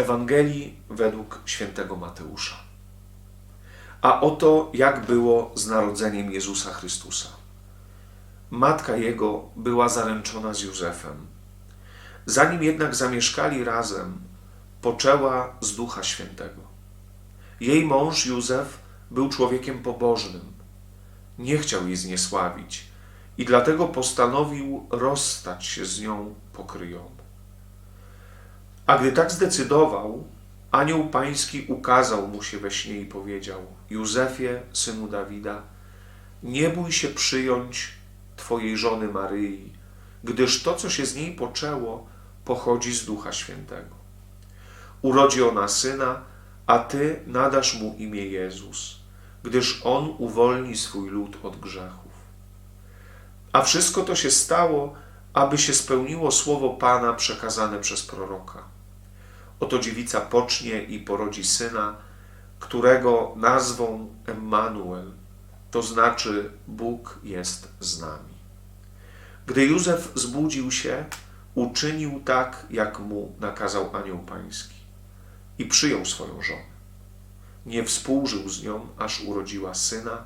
Ewangelii według świętego Mateusza. A oto jak było z narodzeniem Jezusa Chrystusa. Matka jego była zaręczona z Józefem. Zanim jednak zamieszkali razem, poczęła z Ducha Świętego. Jej mąż Józef był człowiekiem pobożnym. Nie chciał jej zniesławić i dlatego postanowił rozstać się z nią pokryjomu. A gdy tak zdecydował, anioł pański ukazał mu się we śnie i powiedział: Józefie, synu Dawida, nie bój się przyjąć twojej żony Maryi, gdyż to, co się z niej poczęło, pochodzi z Ducha Świętego. Urodzi ona syna, a ty nadasz mu imię Jezus, gdyż on uwolni swój lud od grzechów. A wszystko to się stało, aby się spełniło słowo Pana przekazane przez proroka. Oto dziewica pocznie i porodzi syna, którego nazwą Emmanuel, to znaczy Bóg jest z nami. Gdy Józef zbudził się, uczynił tak, jak mu nakazał anioł pański i przyjął swoją żonę. Nie współżył z nią, aż urodziła syna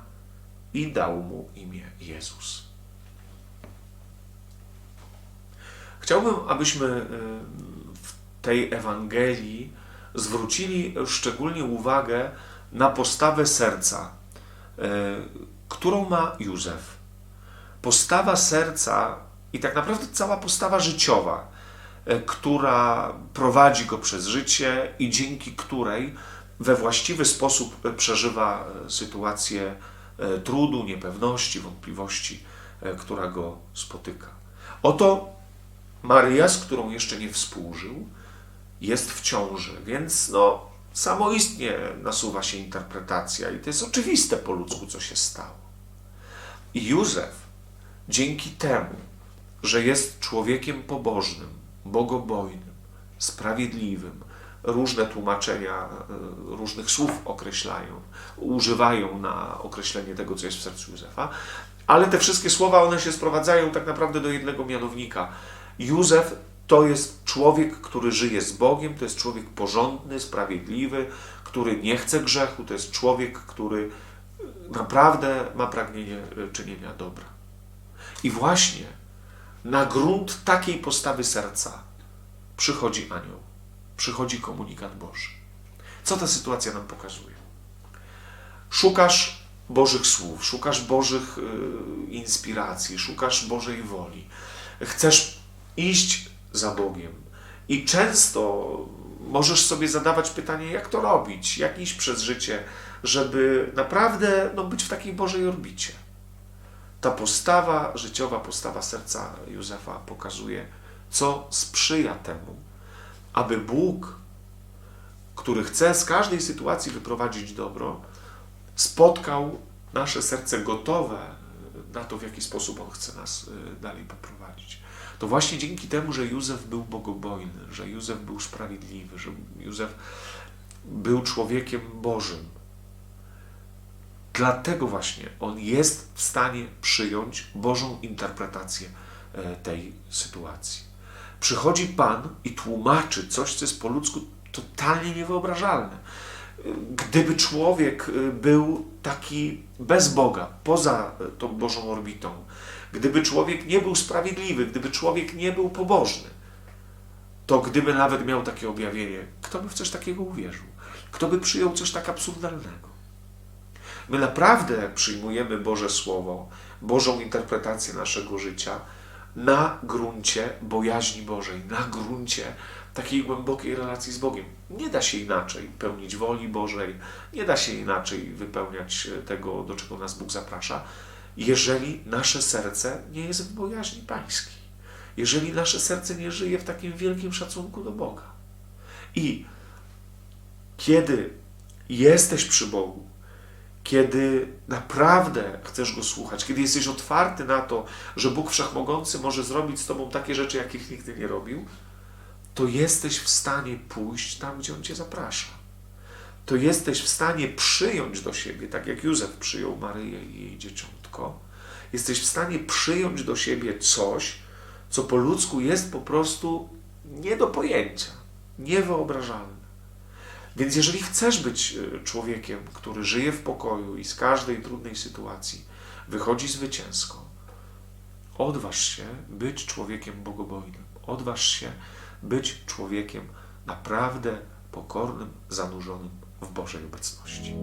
i dał mu imię Jezus. Chciałbym, abyśmy y, tej Ewangelii zwrócili szczególnie uwagę na postawę serca, y, którą ma Józef. Postawa serca i tak naprawdę cała postawa życiowa, y, która prowadzi go przez życie i dzięki której we właściwy sposób przeżywa sytuację trudu, niepewności, wątpliwości, która go spotyka. Oto Maryja, z którą jeszcze nie współżył, jest w ciąży, więc no, samoistnie nasuwa się interpretacja i to jest oczywiste po ludzku, co się stało. I Józef, dzięki temu, że jest człowiekiem pobożnym, bogobojnym, sprawiedliwym, różne tłumaczenia e, różnych słów określają, używają na określenie tego, co jest w sercu Józefa, ale te wszystkie słowa, one się sprowadzają tak naprawdę do jednego mianownika – Józef to jest człowiek, który żyje z Bogiem, to jest człowiek porządny, sprawiedliwy, który nie chce grzechu, to jest człowiek, który naprawdę ma pragnienie e, czynienia dobra. I właśnie na grunt takiej postawy serca przychodzi anioł, przychodzi komunikat Boży. Co ta sytuacja nam pokazuje? Szukasz Bożych słów, szukasz Bożych e, inspiracji, szukasz Bożej woli. Chcesz iść za Bogiem. I często możesz sobie zadawać pytanie, jak to robić, jak iść przez życie, żeby naprawdę no, być w takiej Bożej orbicie. Ta postawa życiowa, postawa serca Józefa pokazuje, co sprzyja temu, aby Bóg, który chce z każdej sytuacji wyprowadzić dobro, spotkał nasze serce gotowe na to, w jaki sposób On chce nas y, dalej poprowadzić to właśnie dzięki temu, że Józef był bogobojny, że Józef był sprawiedliwy, że Józef był człowiekiem Bożym, dlatego właśnie on jest w stanie przyjąć Bożą interpretację e, tej sytuacji. Przychodzi Pan i tłumaczy coś, co jest po ludzku totalnie niewyobrażalne. Gdyby człowiek e, był taki bez Boga, poza e, tą Bożą orbitą, Gdyby człowiek nie był sprawiedliwy, gdyby człowiek nie był pobożny, to gdyby nawet miał takie objawienie, kto by w coś takiego uwierzył? Kto by przyjął coś tak absurdalnego? My naprawdę przyjmujemy Boże Słowo, Bożą interpretację naszego życia na gruncie bojaźni Bożej, na gruncie takiej głębokiej relacji z Bogiem. Nie da się inaczej pełnić woli Bożej, nie da się inaczej wypełniać tego, do czego nas Bóg zaprasza, jeżeli nasze serce nie jest w bojaźni pańskiej, jeżeli nasze serce nie żyje w takim wielkim szacunku do Boga. I kiedy jesteś przy Bogu, kiedy naprawdę chcesz Go słuchać, kiedy jesteś otwarty na to, że Bóg Wszechmogący może zrobić z Tobą takie rzeczy, jakich nigdy nie robił, to jesteś w stanie pójść tam, gdzie On Cię zaprasza. To jesteś w stanie przyjąć do siebie, tak jak Józef przyjął Maryję i jej dzieciątko jesteś w stanie przyjąć do siebie coś, co po ludzku jest po prostu nie do pojęcia, niewyobrażalne. Więc jeżeli chcesz być y, człowiekiem, który żyje w pokoju i z każdej trudnej sytuacji wychodzi zwycięsko, odważ się być człowiekiem bogobojnym. Odważ się być człowiekiem naprawdę pokornym, zanurzonym w Bożej obecności.